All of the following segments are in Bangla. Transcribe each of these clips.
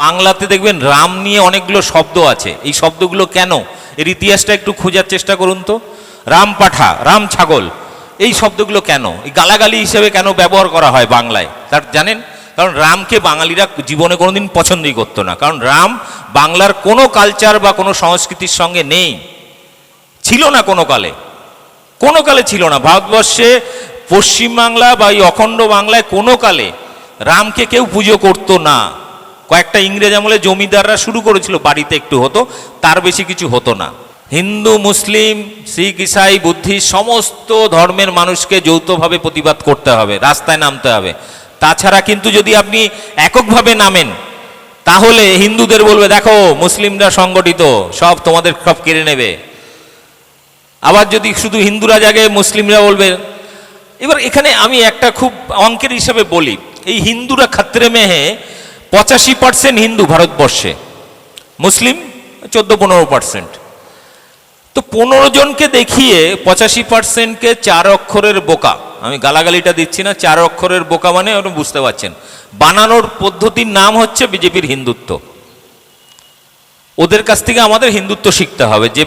বাংলাতে দেখবেন রাম নিয়ে অনেকগুলো শব্দ আছে। এই শব্দগুলো কেন? এর ইতিহাসটা একটু খোঁজার চেষ্টা করুন তো। রাম পাঠা, রাম ছাগল, এই শব্দগুলো কেন? এই গালাগালি হিসেবে কেন ব্যবহার করা হয় বাংলায়? তার জানেন? কারণ রামকে বাঙালিরা জীবনে কোনোদিন পছন্দই করতো না। কারণ রাম বাংলার কোনো কালচার বা কোনো সংস্কৃতির সঙ্গে নেই। ছিল না কোনো কালে। কোনো কালে ছিল না। ভারতবর্ষে পশ্চিমবাংলা বা এই অখণ্ড বাংলায় কোনো কালে রামকে কেউ পুজো করতো না। কয়েকটা ইংরেজ আমলে জমিদাররা শুরু করেছিল, বাড়িতে একটু হতো, তার বেশি কিছু হতো না। হিন্দু, মুসলিম, শিখ, ইসাই বুদ্ধিস্ট সমস্ত ধর্মের মানুষকে যৌথভাবে প্রতিবাদ করতে হবে, রাস্তায় নামতে হবে। তাছাড়া কিন্তু যদি আপনি এককভাবে নামেন, তাহলে হিন্দুদের বলবে, দেখো, মুসলিমরা সংগঠিত, সব তোমাদের সব কেড়ে নেবে। আবার যদি শুধু হিন্দুরা জাগে, মুসলিমরা বলবে, এবার এখানে আমি একটা খুব অঙ্কের হিসাবে বলি, এই হিন্দুরা খাত্রে মেহে পঁচাশি পার্সেন্ট হিন্দু ভারতবর্ষে। মুসলিম চোদ্দ পনেরো পার্সেন্ট তো পনেরো জনকে দেখিয়ে পঁচাশি পার্সেন্টকে চার অক্ষরের বোকা। আমি গালাগালিটা দিচ্ছি না, চার অক্ষরের বোকা মানে আপনি বুঝতে পারছেন। বানানোর পদ্ধতির নাম হচ্ছে বিজেপির হিন্দুত্ব। ওদের কাছ থেকে আমাদের হিন্দুত্ব শিখতে হবে। যে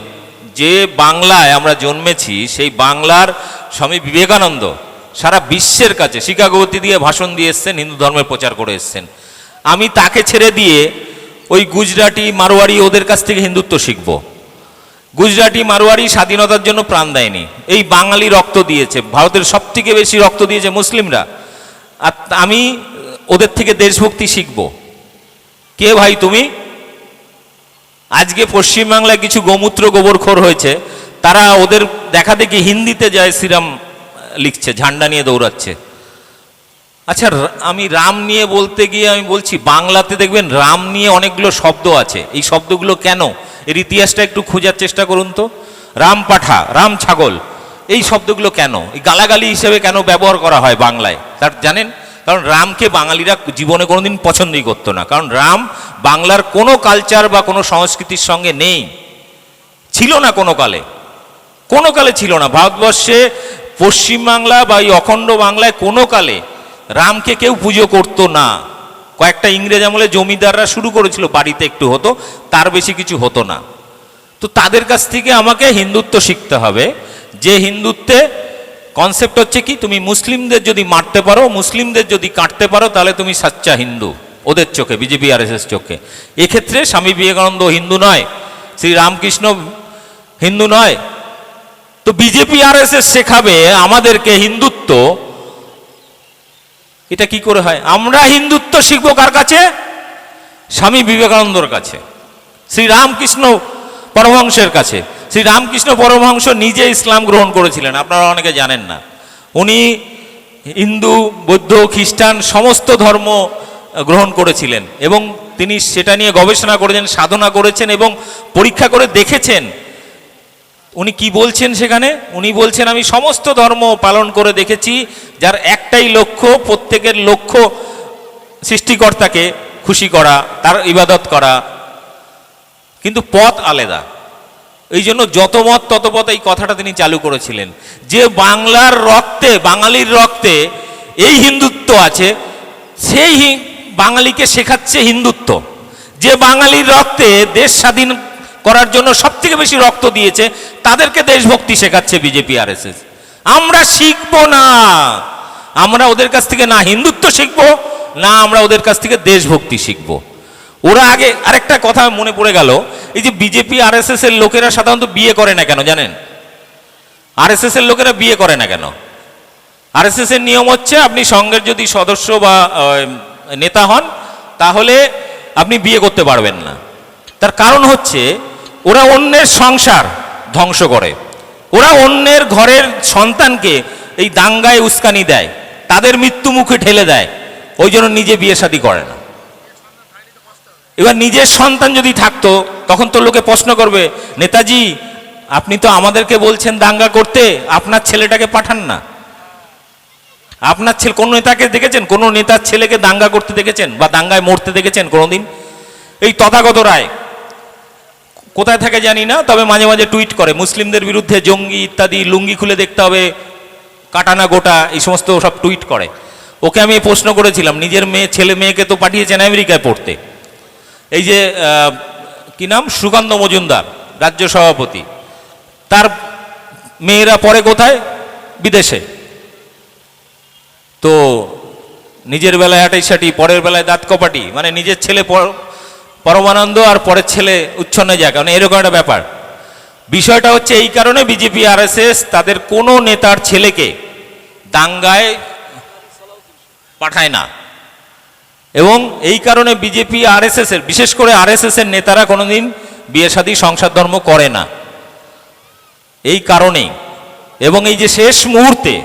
যে বাংলায় আমরা জন্মেছি, সেই বাংলার স্বামী বিবেকানন্দ সারা বিশ্বের কাছে শিকাগোতি দিয়ে ভাষণ দিয়ে এসছেন, হিন্দু ধর্মের প্রচার করে এসছেন। আমি তাকে ছেড়ে দিয়ে ওই গুজরাটি মারোয়ারি ওদের কাছ থেকে হিন্দুত্ব শিখব। গুজরাটি মারোয়ারি স্বাধীনতার জন্য প্রাণ দেয়নি। এই বাঙালি রক্ত দিয়েছে। ভারতের সব থেকে বেশি রক্ত দিয়েছে মুসলিমরা। আর আমি ওদের থেকে দেশভক্তি শিখব। কে ভাই তুমি? আজকে পশ্চিমবাংলায় কিছু গোমূত্র গোবরখোর হয়েছে। তারা ওদের দেখা দেখি হিন্দিতে যায় শ্রীরাম লিখছে, ঝান্ডা নিয়ে দৌড়াচ্ছে। আচ্ছা আমি রাম নিয়ে বলতে গিয়ে আমি বলছি, বাংলাতে দেখবেন রাম নিয়ে অনেকগুলো শব্দ আছে। এই শব্দগুলো কেন? এর ইতিহাসটা একটু খোঁজার চেষ্টা করুন তো। রাম পাঠা, রাম ছাগল, এই শব্দগুলো কেন? এই গালাগালি হিসেবে কেন ব্যবহার করা হয় বাংলায়? তার জানেন? কারণ রামকে বাঙালিরা জীবনে কোনোদিন পছন্দই করতো না। কারণ রাম বাংলার কোনো কালচার বা কোনো সংস্কৃতির সঙ্গে নেই। ছিল না কোনো কালে। কোনো কালে ছিল না। ভারতবর্ষে পশ্চিমবাংলা বা এই অখণ্ড বাংলায় কোনো কালে রামকে কেউ পুজো করতো না। কয়েকটা ইংরেজ আমলে জমিদাররা শুরু করেছিল, বাড়িতে একটু হতো, তার বেশি কিছু হতো না। তো তাদের কাছ থেকে আমাকে হিন্দুত্ব শিখতে হবে। যে হিন্দুত্বে কনসেপ্ট হচ্ছে কি, তুমি মুসলিমদের যদি মারতে পারো, মুসলিমদের যদি কাটতে পারো, তাহলে তুমি সাচ্চা হিন্দু। ওদের চোখে, বিজেপি আর এস চোখে। এক্ষেত্রে স্বামী বিবেকানন্দ হিন্দু নয়, শ্রী রামকৃষ্ণ হিন্দু নয়। তো বিজেপি আর এস শেখাবে আমাদেরকে হিন্দুত্ব এটা কি করে হয়? আমরা হিন্দুত্ব শিখব কার কাছে? স্বামী বিবেকানন্দর কাছে। শ্রী রামকৃষ্ণ পরমহংসের কাছে। শ্রী রামকৃষ্ণ পরমহংস নিজে ইসলাম গ্রহণ করেছিলেন, আপনারা অনেকে জানেন না। উনি হিন্দু, বৌদ্ধ, খ্রিস্টান সমস্ত ধর্ম গ্রহণ করেছিলেন এবং তিনি সেটা নিয়ে গবেষণা করেছেন, সাধনা করেছেন এবং পরীক্ষা করে দেখেছেন উনি কি বলছেন সেখানে? উনি বলছেন, আমি সমস্ত ধর্ম পালন করে দেখেছি, যার একটাই লক্ষ্য, প্রত্যেকের লক্ষ্য সৃষ্টিকর্তাকে খুশি করা, তার ইবাদত করা। কিন্তু পথ আলাদা। এই জন্য যত মত, তত পথ এই কথাটা তিনি চালু করেছিলেন। যে বাংলার রক্তে, বাঙালির রক্তে এই হিন্দুত্ব আছে, সেই বাঙালিকে শেখাচ্ছে হিন্দুত্ব। যে বাঙালির রক্তে দেশ স্বাধীন করার জন্য সবথেকে বেশি রক্ত দিয়েছে, তাদেরকে দেশভক্তি শেখাচ্ছে বিজেপি আর আমরা শিখব না। আমরা ওদের কাছ থেকে না হিন্দুত্ব শিখব, না আমরা ওদের কাছ থেকে দেশভক্তি শিখব। ওরা আগে আরেকটা কথা মনে পড়ে গেল, এই যে বিজেপি আর এর লোকেরা সাধারণত বিয়ে করে না কেন জানেন? আর এর লোকেরা বিয়ে করে না কেন? আর এর নিয়ম হচ্ছে আপনি সংঘের যদি সদস্য বা নেতা হন, তাহলে আপনি বিয়ে করতে পারবেন না। তার কারণ হচ্ছে ওরা অন্যের সংসার ধ্বংস করে। ওরা অন্যের ঘরের সন্তানকে এই দাঙ্গায় উস্কানি দেয়, তাদের মৃত্যু মুখে ঠেলে দেয়, ওই জন্য নিজে বিয়ে শাদী করে না। এবার নিজের সন্তান যদি থাকতো, তখন তো লোকে প্রশ্ন করবে, নেতাজি, আপনি তো আমাদেরকে বলছেন দাঙ্গা করতে, আপনার ছেলেটাকে পাঠান না। আপনার ছেলে, কোন নেতাকে দেখেছেন? কোন নেতার ছেলেকে দাঙ্গা করতে দেখেছেন বা দাঙ্গায় মরতে দেখেছেন কোনোদিন? এই তথাগত রায় কোথায় থাকে জানি না, তবে মাঝে মাঝে টুইট করে, মুসলিমদের বিরুদ্ধে জঙ্গি ইত্যাদি লুঙ্গি খুলে দেখতে হবে, কাটানা গোটা, এই সমস্ত সব টুইট করে। ওকে আমি প্রশ্ন করেছিলাম, নিজের মেয়ে, ছেলে মেয়েকে তো পাঠিয়েছেন আমেরিকায় পড়তে। এই যে কি নাম? সুকান্ত মজুমদার, রাজ্য সভাপতি। তার মেয়েরা পরে কোথায়? বিদেশে। তো, নিজের বেলায় আটাই সাটি পরের বেলায় দাঁত কপাটি মানে নিজের ছেলে পরমানন্দ আর পরের ছেলে উচ্ছন্ন যায় কারণ এরকম একটা ব্যাপার। বিষয়টা হচ্ছে এই কারণে বিজেপি, আরএসএস তাদের কোনো নেতার ছেলেকে দাঙ্গায় পাঠায় না। এবং এই কারণে বিজেপি, আরএসএস এর, বিশেষ করে আরএসএস এর নেতারা কোনোদিন বিয়ে শাদী সংসার ধর্ম করে না। এই কারণেই। এবং এই যে শেষ মুহূর্তে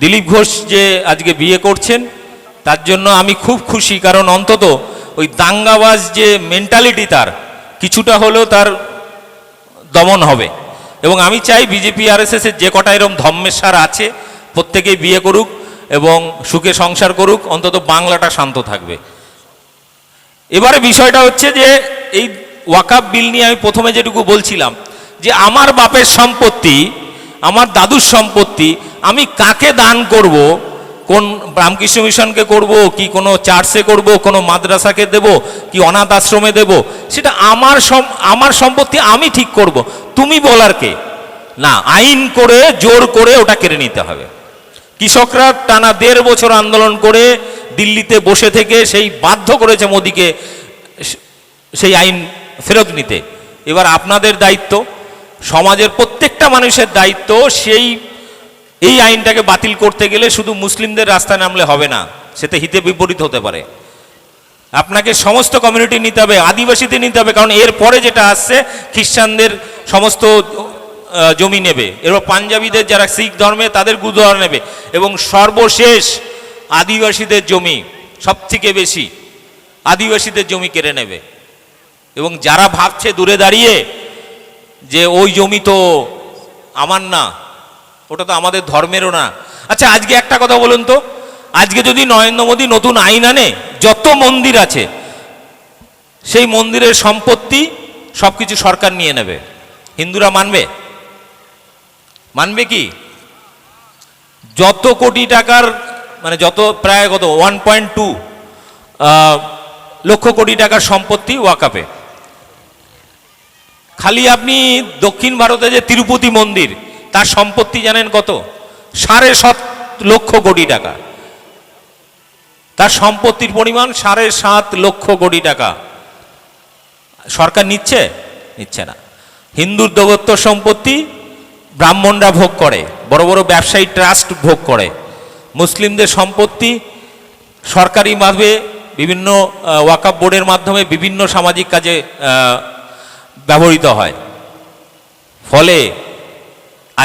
দিলীপ ঘোষ যে আজকে বিয়ে করছেন, তার জন্য আমি খুব খুশি। কারণ অন্তত ওই দাঙ্গাবাজ যে মেন্টালিটি তার, কিছুটা হলেও তার দমন হবে। এবং আমি চাই বিজেপি আরএসএস এর যে কটা এরকম ধম্মেশ্বর আছে, প্রত্যেকেই বিয়ে করুক এবং সুখে সংসার করুক, অন্তত বাংলাটা শান্ত থাকবে। এবারে বিষয়টা হচ্ছে যে, এই ওয়াকাপ বিল নিয়ে আমি প্রথমে যেটুকু বলছিলাম, যে আমার বাপের সম্পত্তি, আমার দাদুর সম্পত্তি, আমি কাকে দান করব কোন রামকৃষ্ণ মিশনকে করব, কি কোনো চার্চে করব, কোনো মাদ্রাসাকে দেব, কি অনাথ আশ্রমে দেব, সেটা আমার আমার সম্পত্তি আমি ঠিক করব। তুমি বলার কে? না, আইন করে, জোর করে ওটা কেড়ে নিতে হবে। কৃষকরা টানা দেড় বছর আন্দোলন করে দিল্লিতে বসে থেকে সেই বাধ্য করেছে মোদিকে সেই আইন ফেরত নিতে। এবার আপনাদের দায়িত্ব, সমাজের প্রত্যেকটা মানুষের দায়িত্ব সেই এই আইনটাকে বাতিল করতে গেলে শুধু মুসলিমদের রাস্তায় নামলে হবে না, সেতে হিতে বিপরীত হতে পারে। আপনাকে সমস্ত কমিউনিটি নিতে হবে আদিবাসীদের নিতে হবে, কারণ এর পরে যেটা আসছে, খ্রিস্টানদের সমস্ত জমি নেবে। এরপর পাঞ্জাবিদের যারা শিখ ধর্মে, তাদের গুরুদ্বার নেবে। এবং সর্বশেষ আদিবাসীদের জমি সব থেকে বেশি আদিবাসীদের জমি কেড়ে নেবে। এবং যারা ভাবছে দূরে দাঁড়িয়ে যে ওই জমি তো আমার না ওটা তো আমাদের ধর্মেরও না। আচ্ছা আজকে একটা কথা বলুন তো। আজকে যদি নরেন্দ্র মোদী নতুন আইন আনে, যত মন্দির আছে, সেই মন্দিরের সম্পত্তি সব কিছু সরকার নিয়ে নেবে। হিন্দুরা মানবে? মানবে কি? যত কোটি টাকার মানে যত প্রায় কত one point two lakh crore টাকার সম্পত্তি ওয়াকাপে। খালি আপনি দক্ষিণ ভারতে যে তিরুপতি মন্দির তার সম্পত্তি জানেন কত? সাড়ে সাত লক্ষ কোটি টাকা। তার সম্পত্তির পরিমাণ সাড়ে সাত লক্ষ কোটি টাকা। সরকার নিচ্ছে? নিচ্ছে না। হিন্দুর দেবত্ব সম্পত্তি ব্রাহ্মণরা ভোগ করে, বড় বড় ব্যবসায়ী ট্রাস্ট ভোগ করে। মুসলিমদের সম্পত্তি সরকারিভাবে বিভিন্ন ওয়াকাপ বোর্ডের মাধ্যমে বিভিন্ন সামাজিক কাজে ব্যবহৃত হয়। ফলে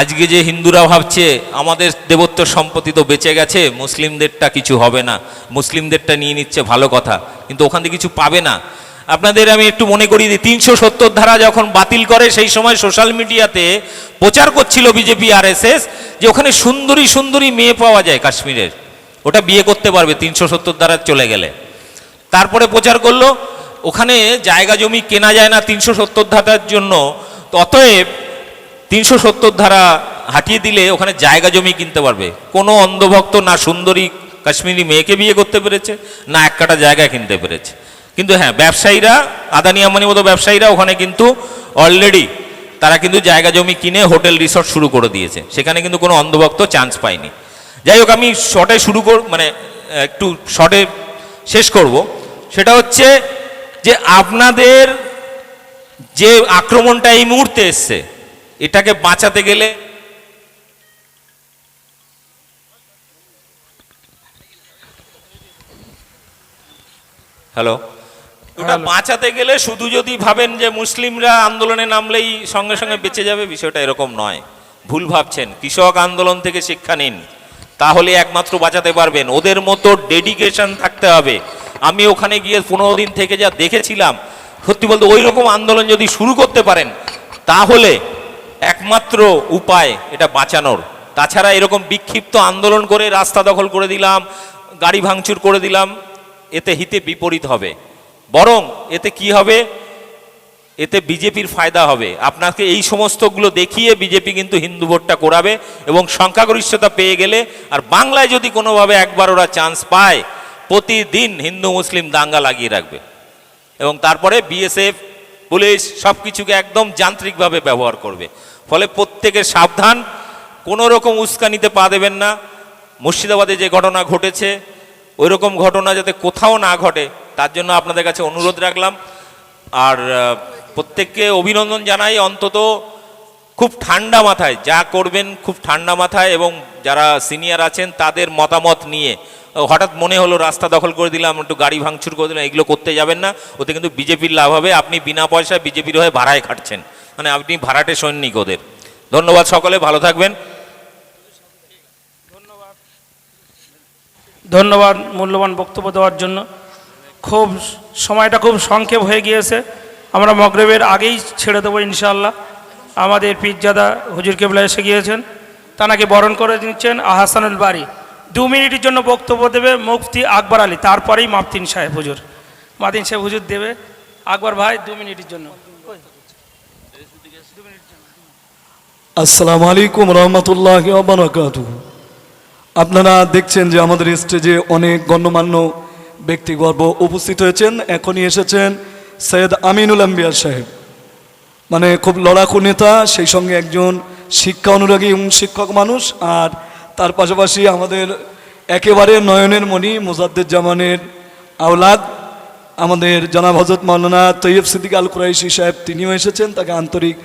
আজকে যে হিন্দুরা ভাবছে, আমাদের দেবত্ব সম্পত্তি তো বেঁচে গেছে, মুসলিমদেরটা কিছু হবে না। মুসলিমদেরটা নিয়ে নিচ্ছে ভালো কথা, কিন্তু ওখান থেকে কিছু পাবে না। আপনাদের আমি একটু মনে করিয়ে দিই, তিনশো সত্তর ধারা যখন বাতিল করে, সেই সময় সোশ্যাল মিডিয়াতে প্রচার করছিল বিজেপি আরএসএস যে ওখানে সুন্দরী সুন্দরী মেয়ে পাওয়া যায় কাশ্মীরের। ওটা বিয়ে করতে পারবে, তিনশো সত্তর ধারা চলে গেলে। তারপরে প্রচার করল, ওখানে জায়গা জমি কেনা যায় না তিনশো সত্তর ধারার জন্য অতএব তিনশো সত্তর ধারা হাঁটিয়ে দিলে ওখানে জায়গা জমি কিনতে পারবে। কোনো অন্ধভক্ত না সুন্দরী কাশ্মীরি মেয়েকে বিয়ে করতে পেরেছে, না এক কাটা জায়গা কিনতে পেরেছে। কিন্তু হ্যাঁ ব্যবসায়ীরা, আদানি আম্বানি মতো ব্যবসায়ীরা ওখানে কিন্তু অলরেডি তারা কিন্তু জায়গা জমি কিনে হোটেল, রিসর্ট শুরু করে দিয়েছে। সেখানে কিন্তু কোনো অন্ধভক্ত চান্স পায়নি। যাই হোক, আমি শর্টে শুরু কর মানে একটু শর্টে শেষ করব। সেটা হচ্ছে যে আপনাদের যে আক্রমণটা এই মুহূর্তে এসছে এটাকে বাঁচাতে গেলে হ্যালো? ওটা বাঁচাতে গেলে শুধু যদি ভাবেন যে মুসলিমরা আন্দোলনে নামলেই সঙ্গে সঙ্গে বেঁচে যাবে বিষয়টা এরকম নয়। ভুল ভাবছেন। কৃষক আন্দোলন থেকে শিক্ষা নিন। তাহলে একমাত্র বাঁচাতে পারবেন। ওদের মতো ডেডিকেশন থাকতে হবে। আমি ওখানে গিয়ে পনেরো দিন থেকে যা দেখেছিলাম সত্যি বলতে ওই রকম আন্দোলন যদি শুরু করতে পারেন তাহলে একমাত্র উপায় এটা বাঁচানোর। তাছাড়া এরকম বিক্ষিপ্ত আন্দোলন করে রাস্তা দখল করে দিলাম, গাড়ি ভাঙচুর করে দিলাম, এতে হিতে বিপরীত হবে। বরং এতে কি হবে? এতে বিজেপির ফায়দা হবে। আপনাকে এই সমস্তগুলো দেখিয়ে বিজেপি কিন্তু হিন্দু ভোটটা করাবে এবং সংখ্যাগরিষ্ঠতা পেয়ে গেলে আর বাংলায় যদি কোনোভাবে একবার ওরা চান্স পায়, প্রতিদিন হিন্দু মুসলিম দাঙ্গা লাগিয়ে রাখবে। এবং তারপরে বিএসএফ, পুলিশ সব কিছুকে একদম যান্ত্রিকভাবে ব্যবহার করবে। ফলে প্রত্যেকের সাবধান, কোনো রকম উস্কানিতে পা দেবেন না। মুর্শিদাবাদে যে ঘটনা ঘটেছে, ওই রকম ঘটনা যাতে কোথাও না ঘটে, তার জন্য আপনাদের কাছে অনুরোধ রাখলাম। আর প্রত্যেককে অভিনন্দন জানাই অন্তত খুব ঠান্ডা মাথায়, যা করবেন খুব ঠান্ডা মাথায় এবং যারা সিনিয়র আছেন তাদের মতামত নিয়ে। হঠাৎ মনে হলো, রাস্তা দখল করে দিলাম, একটু গাড়ি ভাঙচুর করে দিলাম, এগুলো করতে যাবেন না। ওতে কিন্তু বিজেপির লাভ হবে, আপনি বিনা পয়সায় বিজেপির হয়ে ভাড়ায় খাটছেন। মানে আপনি ভাড়াটে সৈনিক ওদের। ধন্যবাদ সকলে, ভালো থাকবেন। ধন্যবাদ। মূল্যবান বক্তব্য দেওয়ার জন্য। খুব সময়টা খুব সংক্ষেপ হয়ে গিয়েছে। আমরা মগরেবের আগেই ছেড়ে দেবো ইনশাল্লাহ আমাদের পিজ্জাদা হুজুর কেবলা এসে গিয়েছেন। তানাকে বরণ করে নিচ্ছেন আহাসানুল বাড়ি দু মিনিটের জন্য বক্তব্য দেবে মুফতি আকবর আলী, তারপরেই মাফতিন সাহেব হুজুর। মাতিন সাহেব হুজুর দেবে। আকবর ভাই, দু মিনিটের জন্য। আসসালামু আলাইকুম রহমতুল্লাহ আপনারা দেখছেন যে আমাদের স্টেজে অনেক গণ্যমান্য ব্যক্তিগর্ব উপস্থিত হয়েছেন। এখনই এসেছেন সৈয়দ আমিনুল আম্বিয়া সাহেব। মানে খুব লড়াকু নেতা, সেই সঙ্গে একজন শিক্ষা অনুরাগী এবং শিক্ষক মানুষ, আর তার পাশাপাশি আমাদের একেবারে নয়নের মণি জামানের আওলাদ, আমাদের জনাব হজরত মৌলানা তৈয়ব সিদ্দিক আল কুরাইশি সাহেব, তিনিও এসেছেন, তাকে আন্তরিক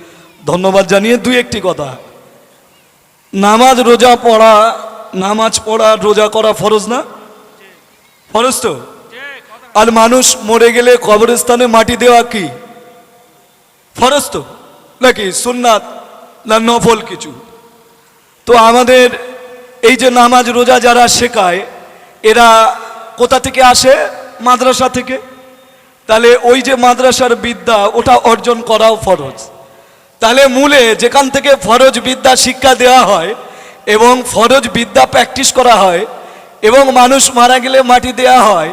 ধন্যবাদ জানিয়ে দুই একটি কথা। নামাজ রোজা পড়া, নামাজ পড়া, রোজা করা ফরজ না? ফরজ তো? আর মানুষ মরে গেলে কবরস্থানে মাটি দেওয়া কি? ফরজ তো? নাকি সুন্নাত না নফল কিছু? তো আমাদের এই যে নামাজ রোজা যারা শেখায়, এরা কোথা থেকে আসে? মাদ্রাসা থেকে। তাহলে ওই যে মাদ্রাসার বিদ্যা, ওটা অর্জন করাও ফরজ। তাহলে মূলে যেখান থেকে ফরজ বিদ্যা শিক্ষা দেওয়া হয় এবং ফরজ বিদ্যা প্র্যাকটিস করা হয় এবং মানুষ মারা গেলে মাটি দেওয়া হয়,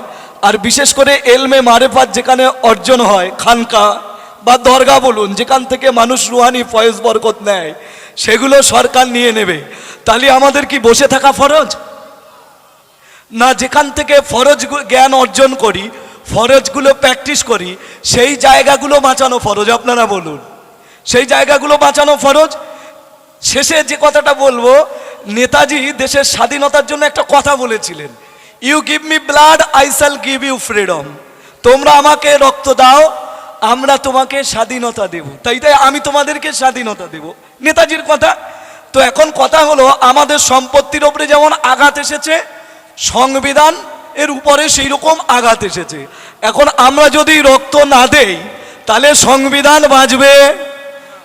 আর বিশেষ করে এলমে মারেফাত যেখানে অর্জন হয়, খানকা বা দরগা বলুন, যেখান থেকে মানুষ রুহানি, ফয়েজ বরকত নেয় সেগুলো সরকার নিয়ে নেবে। তাহলে আমাদের কি বসে থাকা ফরজ? না, যেখান থেকে ফরজ জ্ঞান অর্জন করি, ফরজগুলো প্র্যাকটিস করি, সেই জায়গাগুলো বাঁচানো ফরজ, আপনারা বলুন। সেই জায়গাগুলো বাঁচানো ফরজ? শেষে যে কথাটা বলব, নেতাজি দেশের স্বাধীনতার জন্য একটা কথা বলেছিলেন you give me blood I shall give you freedom তোমরা আমাকে রক্ত দাও আমরা তোমাকে স্বাধীনতা দেব। তাই তাই আমি তোমাদেরকে স্বাধীনতা দেব। নেতাজির কথা, তো এখন কথা হলো, আমাদের সম্পত্তির ওপরে যেমন আঘাত এসেছে, সংবিধান এর উপরে সেই রকম আঘাত এসেছে। এখন আমরা যদি রক্ত না দেই, তাহলে সংবিধান বাঁচবে।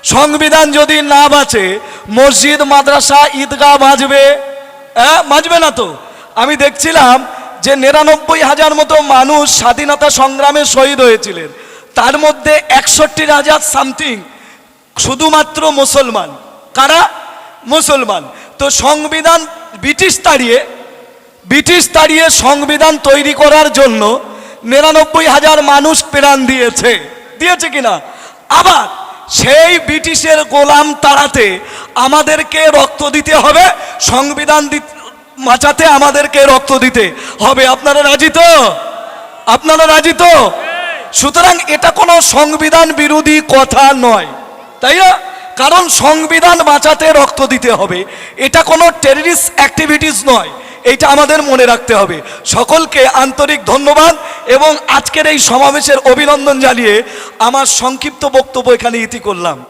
সংবিধান যদি না বাঁচে, মসজিদ, মাদ্রাসা, ঈদগাহ বাঁচবে। হ্যাঁ বাঁচবে না তো। আমি দেখছিলাম যে নিরানব্বই হাজার মতো মানুষ স্বাধীনতা সংগ্রামে শহীদ হয়েছিলেন। তার মধ্যে একষট্টি হাজার সামথিং, শুধুমাত্র মুসলমান। কারা? মুসলমান। তো সংবিধান ব্রিটিশ তাড়িয়ে ব্রিটিশ তাড়িয়ে সংবিধান তৈরি করার জন্য নিরানব্বই হাজার মানুষ প্রাণ দিয়েছে। দিয়েছে কিনা আবার সেই ব্রিটিশের গোলাম তাড়াতে আমাদেরকে রক্ত দিতে হবে, সংবিধান বাঁচাতে আমাদেরকে রক্ত দিতে হবে। আপনারা রাজি তো? আপনারা রাজি তো? সুতরাং এটা কোনো সংবিধান বিরোধী কথা নয়। তাই না? কারণ সংবিধান বাঁচাতে রক্ত দিতে হবে। এটা কোনো টেররিস্ট অ্যাক্টিভিটিস নয়। এইটা আমাদের মনে রাখতে হবে। সকলকে আন্তরিক ধন্যবাদ এবং আজকের এই সমাবেশের অভিনন্দন জানিয়ে আমার সংক্ষিপ্ত বক্তব্য এখানে ইতি করলাম।